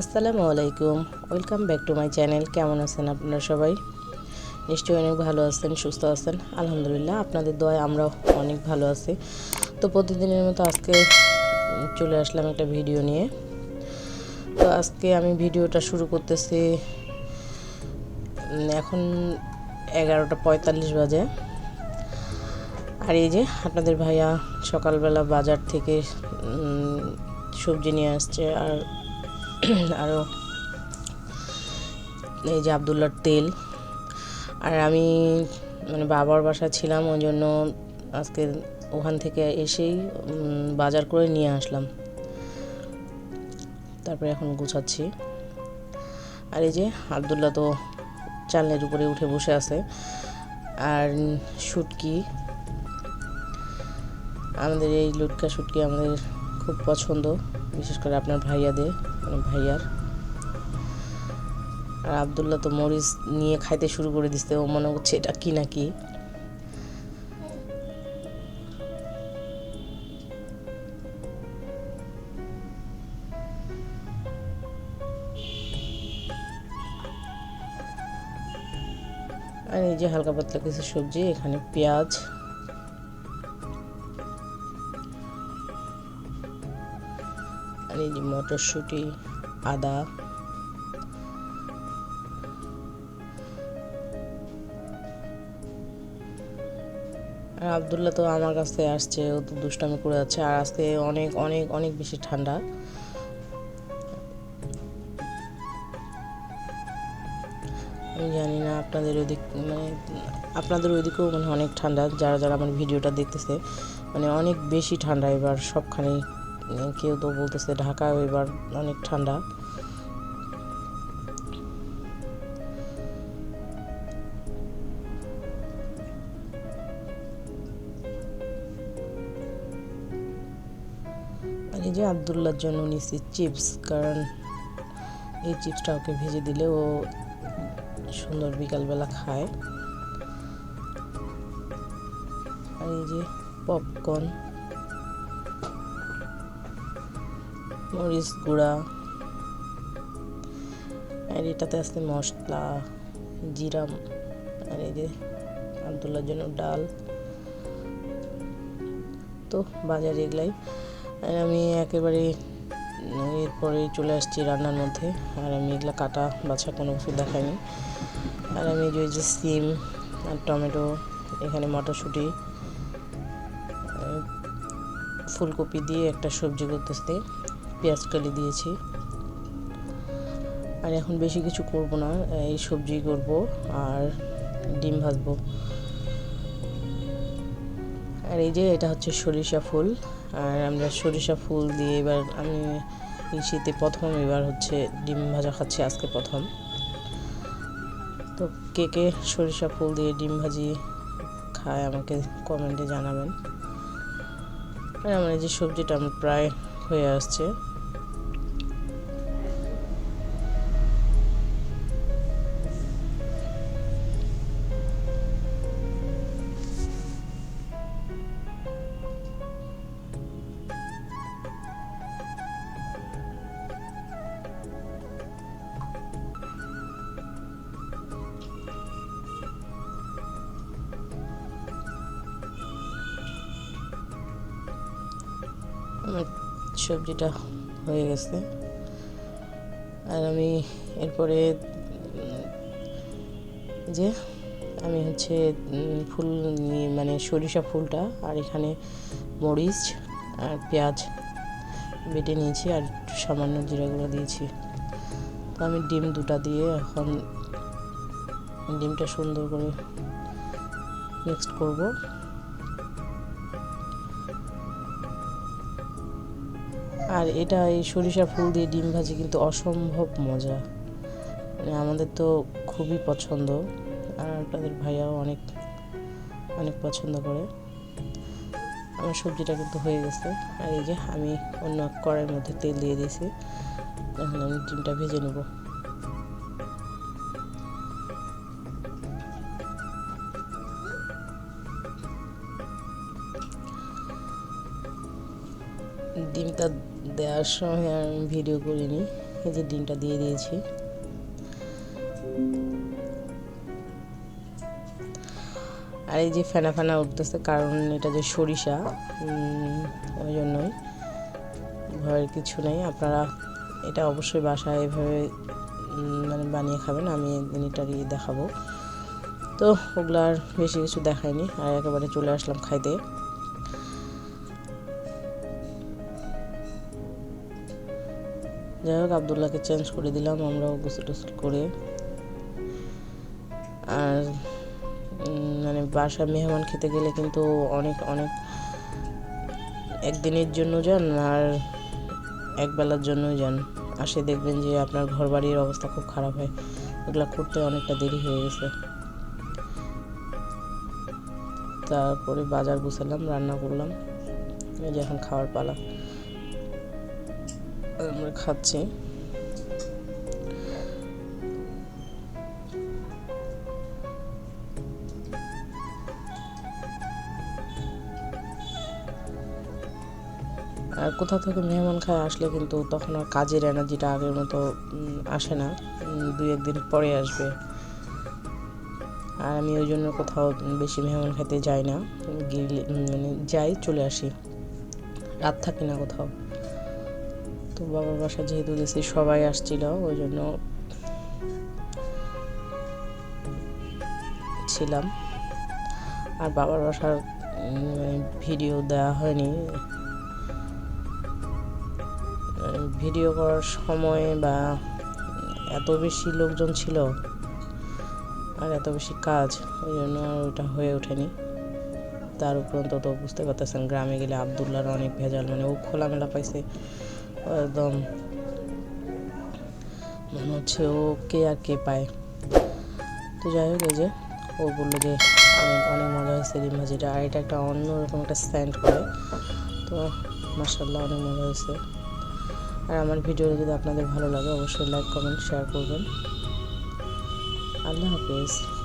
আসসালামু আলাইকুম। Welcome back to my channel কেমন আছেন আপনারা সবাই? নিশ্চয়ই অনেক ভালো আছেন, সুস্থ আছেন। আলহামদুলিল্লাহ, আপনাদের দোয়ায় আমরা অনেক ভালো আছি। তো প্রতিদিনের মতো আজকে চলে আসলাম একটা ভিডিও নিয়ে। তো আজকে আমি ভিডিওটা শুরু করতেছি এখন এগারোটা পঁয়তাল্লিশ বাজে। আর এই যে আপনাদের ভাইয়া সকালবেলা বাজার থেকে সবজি নিয়ে আসছে। আর আরও এই যে আবদুল্লার তেল। আর আমি মানে বাবার বাসা ছিলাম, ওই জন্য আজকে ওখান থেকে এসেই বাজার করে নিয়ে আসলাম। তারপরে এখন গুছাচ্ছি। আর এই যে আবদুল্লা তো চালনের উপরে উঠে বসে আছে। আর শুটকি, আমাদের এই লুটকা শুটকি আমাদের খুব পছন্দ, বিশেষ করে আপনার ভাইয়াদের। ভাইয়ার। আর আবদুল্লাহ তো মরিচ নিয়ে খাইতে শুরু করে দিচ্ছে ও মনে হচ্ছে এটা কি না কি আর এই যে হালকা পাতলা কিছু সবজি, এখানে পেঁয়াজ। এই যে মটরশুঁটি, আদা। আর আবদুল্লাহ তো আমার কাছে আসছে, ও তো দুষ্টামি করে যাচ্ছে। আর আজকে অনেক অনেক অনেক বেশি ঠান্ডা। আমি জানি না আপনাদের ওইদিক মানে আপনাদের ওইদিকেও মানে অনেক ঠান্ডা, যারা যারা আমার ভিডিওটা দেখতেছে মানে অনেক বেশি ঠান্ডা এবার সবখানেই। কেউ তো বলতেছে ঢাকাও এবার অনেক ঠান্ডা। এই যে আবদুল্লার জন্য নিচ্ছি চিপস, কারণ এই চিপসটা ওকে ভেজে দিলে ও সুন্দর বিকালবেলা খায়। আর এই যে পপকর্ন। মরিচ গুঁড়া আর এটাতে আছে মশলা, জিরা আর এই যে আবদুল্লার জন্য ডাল। তো বাজারে এগুলাই। আমি একেবারে, এরপরে চলে আসছি রান্নার মধ্যে। আর আমি এগুলো কাটা বাছা কোনো কিছু দেখাইনি। আর আমি যে যে সিম আর টমেটো, এখানে মটরশুঁটি ফুলকপি দিয়ে একটা সবজি করতেছি। পেঁয়াজ কালি দিয়েছি। আর এখন বেশি কিছু করব না, এই সবজি করব আর ডিম ভাজবো। আর এই যে এটা হচ্ছে সরিষা ফুল, আর আমরা সরিষা ফুল দিয়ে এবার আমি শীতে প্রথম, এবার হচ্ছে ডিম ভাজা খাচ্ছি, আজকে প্রথম। তো কে কে সরিষা ফুল দিয়ে ডিম ভাজি খায় আমাকে কমেন্টে জানাবেন। আর আমার এই যে সবজিটা আমার প্রায় হয়ে আসছে। সবজিটা হয়ে গেছে। আর আমি এরপরে, যে আমি হচ্ছে ফুল মানে সরিষা ফুলটা আর এখানে মরিচ আর পেঁয়াজ বেটে নিয়েছি আর সামান্য জিরা গুঁড়ো দিয়েছি। তো আমি ডিম দুটা দিয়ে এখন ডিমটা সুন্দর করে মিক্সড করব। আর এটা এই সরিষা ফুল দিয়ে ডিম ভাজি কিন্তু অসম্ভব মজা। মানে আমাদের তো খুবই পছন্দ, আর তাদের ভাইয়াও অনেক অনেক পছন্দ করে। আমার সবজিটা কিন্তু হয়ে গেছে। আর এই যে আমি অন্য কড়াইয়ের মধ্যে তেল দিয়ে দিয়েছি। এখন আমি ডিমটা ভেজে নেব। ডিমটা দেওয়ার সময় আমি ভিডিও করিনি। এই যে ডিমটা দিয়ে দিয়েছি। আর এই যে ফেনা ফেনা উঠতেছে, কারণ এটা যে সরিষা ওই জন্যই। ভয়ের কিছু নেই। আপনারা এটা অবশ্যই বাসায় এভাবে মানে বানিয়ে খাবেন। আমি একদিন এটারই দেখাবো। তো ওগুলো আর বেশি কিছু দেখায়নি আর একেবারে চলে আসলাম খাইতে। যাই হোক, আবদুল্লাহকে চেঞ্জ করে দিলাম, আমরাও গোসল টোসল করে। আর মানে বাসা মেহমান খেতে গেলে কিন্তু অনেক অনেক একদিনের জন্য যান আর এক বেলার জন্যই যান। আসে দেখবেন যে আপনার ঘর বাড়ির অবস্থা খুব খারাপ হয়। ওগুলো করতে অনেকটা দেরি হয়ে গেছে। তারপরে বাজার গুছালাম, রান্না করলাম। এই যে এখন খাওয়ার পালা। আমরা খাচ্ছি। আর কোথা থেকে মেহমান খায় আসলে কিন্তু তখন আর কাজের এনার্জিটা আগের মতো আসে না। দুই, একদিন পরে আসবে। আর আমি ওই জন্য কোথাও বেশি মেহমান খেতে যাই না। গেলে মানে যাই, চলে আসি। রাত থাকি না কোথাও। তো বাবার বাসা যেহেতু গেছি, সবাই আসছিল ওই জন্য ছিলাম। আর বাবার বাসার ভিডিও দেওয়া হয়নি। ভিডিও করার সময় বা এত বেশি লোকজন ছিল আর এত বেশি কাজ ওই জন্য ওটা হয়ে ওঠেনি। তার উপরন্ত তো বুঝতে পারতেছেন, গ্রামে গেলে আবদুল্লার অনেক ভেজাল মানে ও খোলামেলা পাইছে। একদম। মনে হচ্ছে ও কে আর কে পায়। তো যাই হোক যে ও বলল যে অনেক অনেক মজা হয়েছে ডিম ভাজিটা আর এটা একটা অন্যরকম একটা স্ট্যান্ড করে। তো মার্শাল্লাহ অনেক মজা হয়েছে। আর আমার ভিডিও যদি আপনাদের ভালো লাগে, অবশ্যই লাইক কমেন্ট শেয়ার করবেন। আল্লাহ হাফিজ।